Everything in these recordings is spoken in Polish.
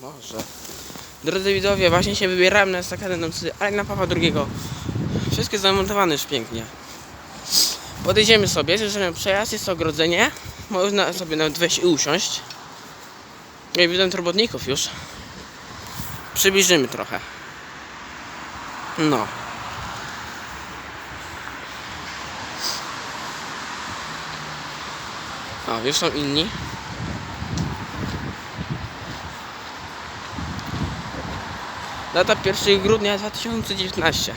Może. Drodzy widzowie, właśnie się wybierałem na estakadę na Alina Pawła II. Wszystko jest zamontowane już pięknie. Podejdziemy sobie, zjeżdżamy przejazd, jest ogrodzenie. Można sobie nawet wejść i usiąść. Ja widzę robotników już. Przybliżymy trochę. No. O, już są inni. Data 1 grudnia 2019.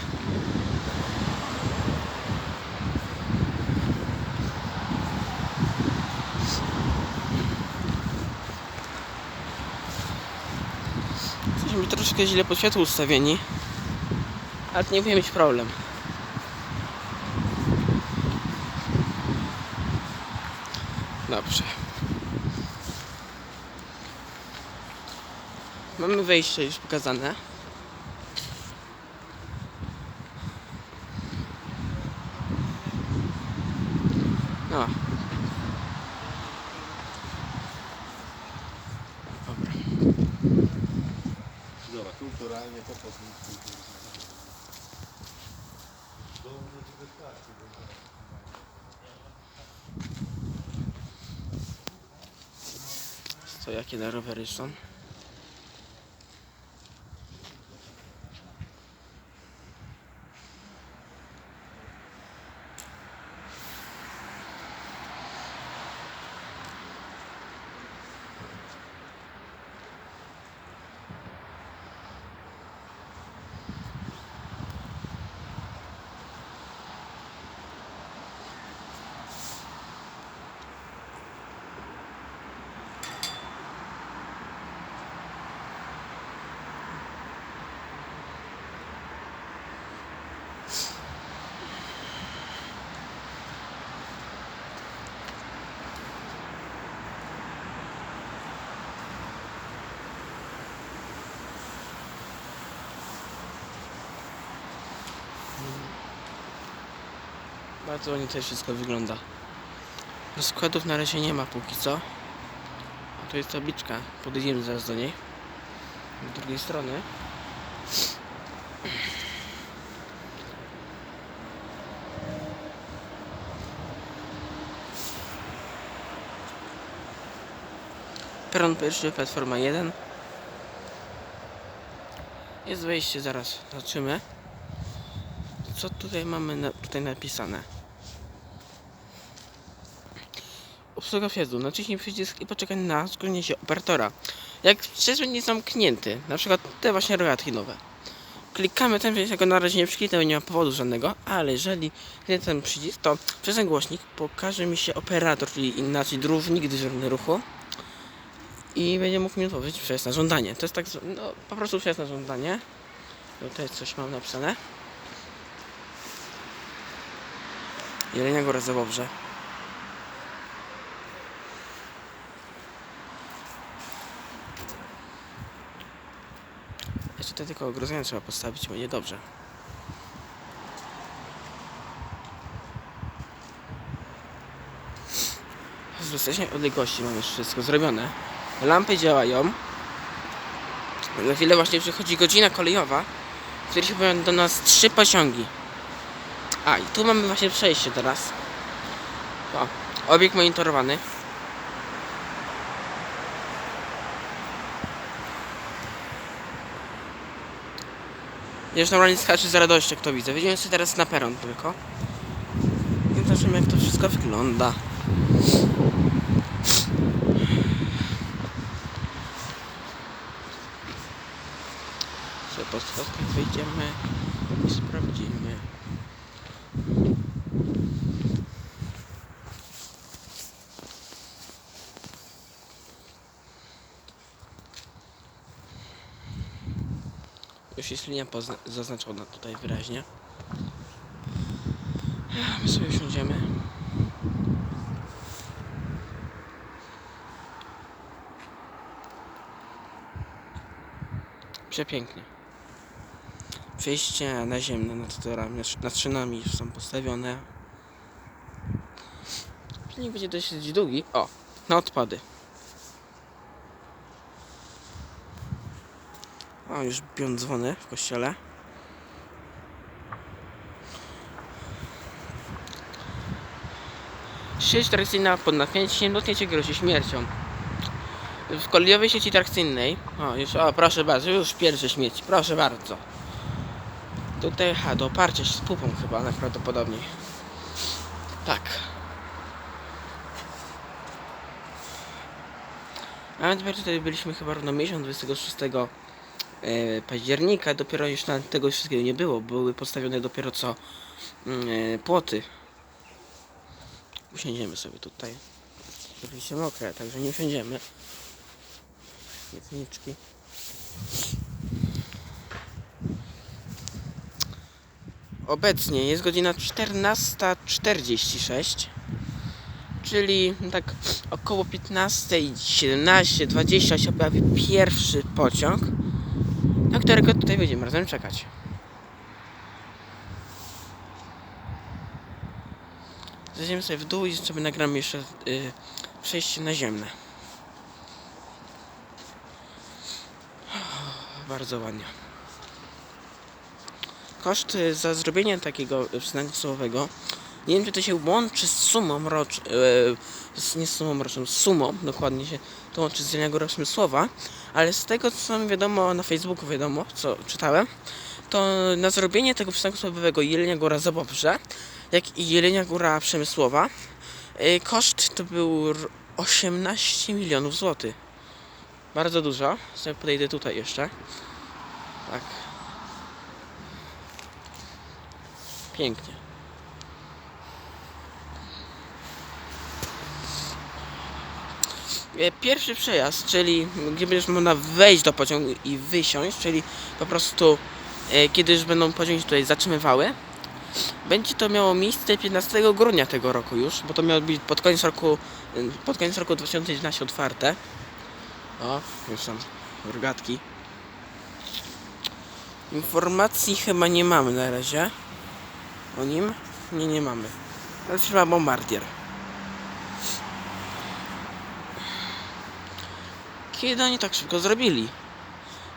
Jesteśmy troszkę źle po światło ustawieni. Ale nie powinien być problem. Dobrze. Mamy wejście już pokazane. No. Dobra. Dobra, kulturalnie po prostu. Co jakie na rowery są? Bardzo ładnie tutaj wszystko wygląda. Rozkładów na razie nie ma póki co. A to jest tabliczka. Podejdziemy zaraz do niej. Z drugiej strony. Peron pierwszy, platforma 1. Jest wejście, zaraz zobaczymy. Co tutaj mamy na, tutaj napisane? Obsługa wjazdu. Naciśnij przycisk i poczekaj na zgłoszenie się operatora. Jak przejazd będzie zamknięty, na przykład te właśnie rogatki nowe. Klikamy ten, więc ja go na razie nie przykliknę, nie ma powodu żadnego, ale jeżeli kliknę ten przycisk, to przez ten głośnik pokaże mi się operator, czyli inaczej drównik dyżurny ruchu i będzie mógł mi odpowiedzieć przejazd na żądanie. To jest tak, no po prostu przejazd na żądanie. Tutaj coś mam napisane. Jelenia Góra Zabobrze. Tutaj tylko ogrodzenia trzeba postawić, bo niedobrze. Z dostępnej odległości mam już wszystko zrobione. Lampy działają. Za chwilę właśnie przychodzi godzina kolejowa, w której się pojawią do nas trzy pociągi. A, i tu mamy właśnie przejście teraz. O, obiekt monitorowany. Już normalnie skacze z radości, jak to widzę. Wyjdziemy sobie teraz na peron tylko. I zobaczymy, jak to wszystko wygląda. Sobie po schodkach wyjdziemy i sprawdzimy. Już jest linia zaznaczona tutaj wyraźnie. My sobie usiądziemy. Przepięknie. Przejście naziemne nad torami, nad szynami już są postawione. Filmik będzie dosyć długi. O, na odpady. O, już biją dzwony w kościele. Sieć trakcyjna pod napięciem dotknięcie grozi śmiercią. W kolejowej sieci trakcyjnej. O, już, o, proszę bardzo, już pierwsze śmieci, proszę bardzo. Tutaj, aha, do oparcia z pupą chyba najprawdopodobniej. Tak. A dopiero tutaj byliśmy chyba równo miesiąc 26 e, października, dopiero już na tego wszystkiego nie było, były postawione dopiero co mm, e, płoty. Usiądziemy sobie tutaj. Oczywiście mokre, także nie usiądziemy. Mietniczki. Obecnie jest godzina 14.46, czyli tak około 15.17, 20 się pojawi pierwszy pociąg, na którego tutaj będziemy razem czekać. Zejdziemy sobie w dół i sobie nagramy jeszcze y, przejście naziemne. Bardzo ładnie. Koszt y, za zrobienie takiego y, przyznania słowowego nie wiem czy to się łączy z sumą rocz, y, z, nie z sumą roczną, z sumą dokładnie się to łączy z jednego rocznym słowa, ale z tego co mi wiadomo na Facebooku wiadomo, co czytałem, to na zrobienie tego przystanku słowowego Jelenia Góra Zabobrze, jak i Jelenia Góra Przemysłowa, y, koszt to był r- 18 milionów złotych. Bardzo dużo. Sobie podejdę tutaj jeszcze. Tak. Pięknie. Pierwszy przejazd, czyli gdzie będziesz można wejść do pociągu i wysiąść, czyli po prostu e, kiedy już będą pociągi tutaj zatrzymywały, będzie to miało miejsce 15 grudnia tego roku już, bo to miało być pod koniec roku, y, pod koniec roku 2011 otwarte. O, już są rogatki. Informacji chyba nie mamy na razie. O nim? Nie, nie mamy. Ale firma Bombardier. Kiedy oni tak szybko zrobili?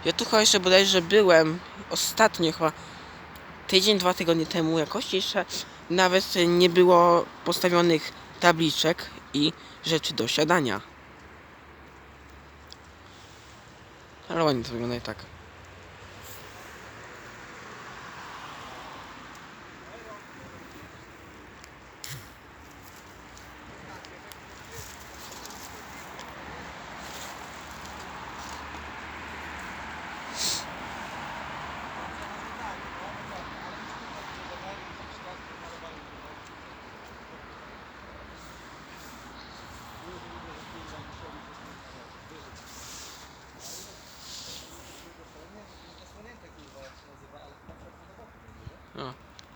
Ja tu chyba jeszcze bodajże byłem ostatnio chyba tydzień, dwa tygodnie temu jakoś jeszcze nawet nie było postawionych tabliczek i rzeczy do siadania. Ale ładnie to wygląda i tak.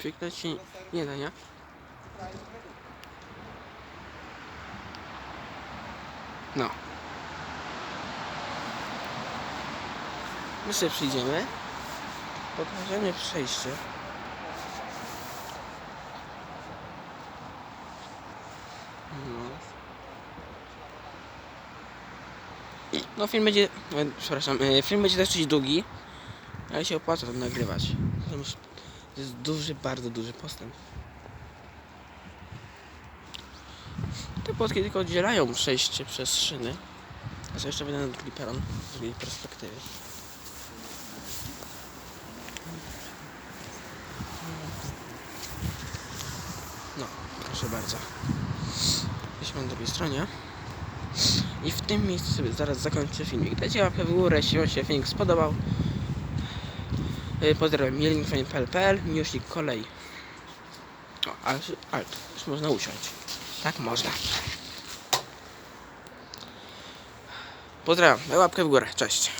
Przyknąć się nie da, nie? No. My sobie przyjdziemy. Pokażemy przejście. No. No film będzie, e, przepraszam, e, film będzie dość długi, ale się opłaca to nagrywać. To jest duży, bardzo duży postęp. Te płotki tylko oddzielają przejście przez szyny. A co jeszcze będę na drugi peron z drugiej perspektywy. No, proszę bardzo. Jesteśmy na drugiej stronie. I w tym miejscu sobie zaraz zakończę filmik. Dajcie łapkę w górę, jeśli Wam się filmik spodobał. Y, Pozdrawiam, jelinfajn.pl, miłośnik kolei. O, ale tu już można usiąść. Tak można. Pozdrawiam, łapkę w górę, cześć.